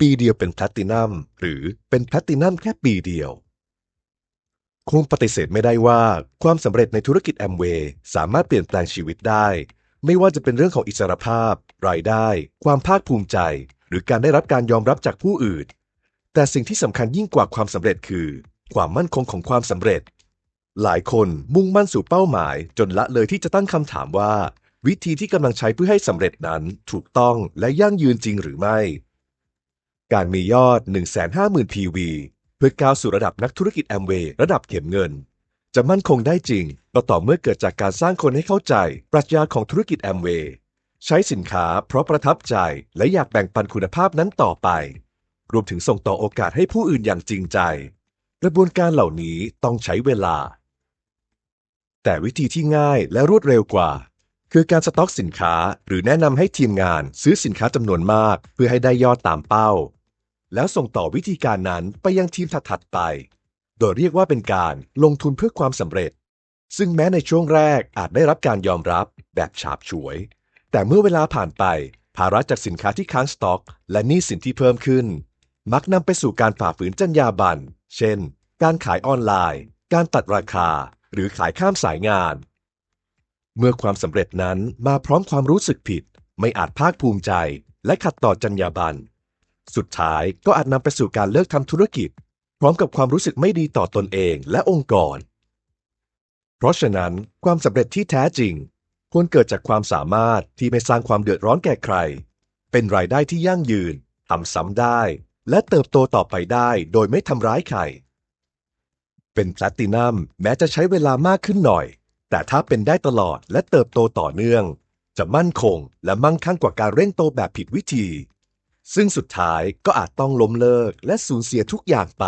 ปีเดียวเป็นแพลตตินัมหรือเป็นแพลตตินัมแค่ปีเดียว คงปฏิเสธไม่ได้ว่าความสำเร็จในธุรกิจแอมเวย์สามารถเปลี่ยนแปลงชีวิตได้ ไม่ว่าจะเป็นเรื่องของอิสรภาพ รายได้ ความภาคภูมิใจ หรือการได้รับการยอมรับจากผู้อื่น แต่สิ่งที่สำคัญยิ่งกว่าความสำเร็จคือ ความมั่นคงของความสำเร็จ หลายคนมุ่งมั่นสู่เป้าหมาย จนละเลยที่จะตั้งคำถามว่า วิธีที่กำลังใช้เพื่อให้สำเร็จนั้นถูกต้องและยั่งยืนจริงหรือไม่ การมียอด 150,000 PV เพื่อก้าวสู่ระดับนักธุรกิจแอมเวย์ระดับเข็มเงิน จะมั่นคงได้จริงก็ต่อเมื่อเกิดจากการสร้างคนให้เข้าใจ ปรัชญาของธุรกิจแอมเวย์ใช้สินค้าเพราะประทับใจและอยากแบ่งปันคุณภาพนั้นต่อไป รวมถึงส่งต่อโอกาสให้ผู้อื่นอย่างจริงใจ กระบวนการเหล่านี้ต้องใช้เวลา แต่วิธีที่ง่ายและรวดเร็วกว่า คือการสต็อกสินค้าหรือแนะนำให้ทีมงานซื้อสินค้าจำนวนมาก เพื่อให้ได้ยอดตามเป้า แล้วส่งต่อวิธีการนั้นไปยังทีมถัดๆไป โดยเรียกว่าเป็นการลงทุนเพื่อความสำเร็จ ซึ่งแม้ในช่วงแรกอาจได้รับการยอมรับแบบฉาบฉวย แต่เมื่อเวลาผ่านไป ภาระจากสินค้าที่ค้างสต็อก และหนี้สินที่เพิ่มขึ้น มักนำไปสู่การฝ่าฝืนจรรยาบรรณเช่น การขายออนไลน์ การตัดราคา หรือขายข้ามสายงาน เมื่อความสำเร็จนั้นมาพร้อมความรู้สึกผิด ไม่อาจภาคภูมิใจ และขัดต่อจรรยาบรรณ สุดท้ายก็อาจนำไปสู่การเลิกทำธุรกิจ พร้อมกับความรู้สึกไม่ดีต่อตนเองและองค์กร เพราะฉะนั้นความสำเร็จที่แท้จริง ควรเกิดจากความสามารถที่ไม่สร้างความเดือดร้อนแก่ใคร เป็นรายได้ที่ยั่งยืนทำซ้ำได้ และเติบโตต่อไปได้โดยไม่ทำร้ายใคร เป็นแพลตตินัมแม้จะใช้เวลามากขึ้นหน่อย แต่ถ้าเป็นได้ตลอดและเติบโตต่อเนื่อง จะมั่นคงและมั่งคั่งกว่าการเร่งโตแบบผิดวิธี ซึ่งสุดท้ายก็อาจต้องล้มเลิกและสูญเสียทุกอย่างไป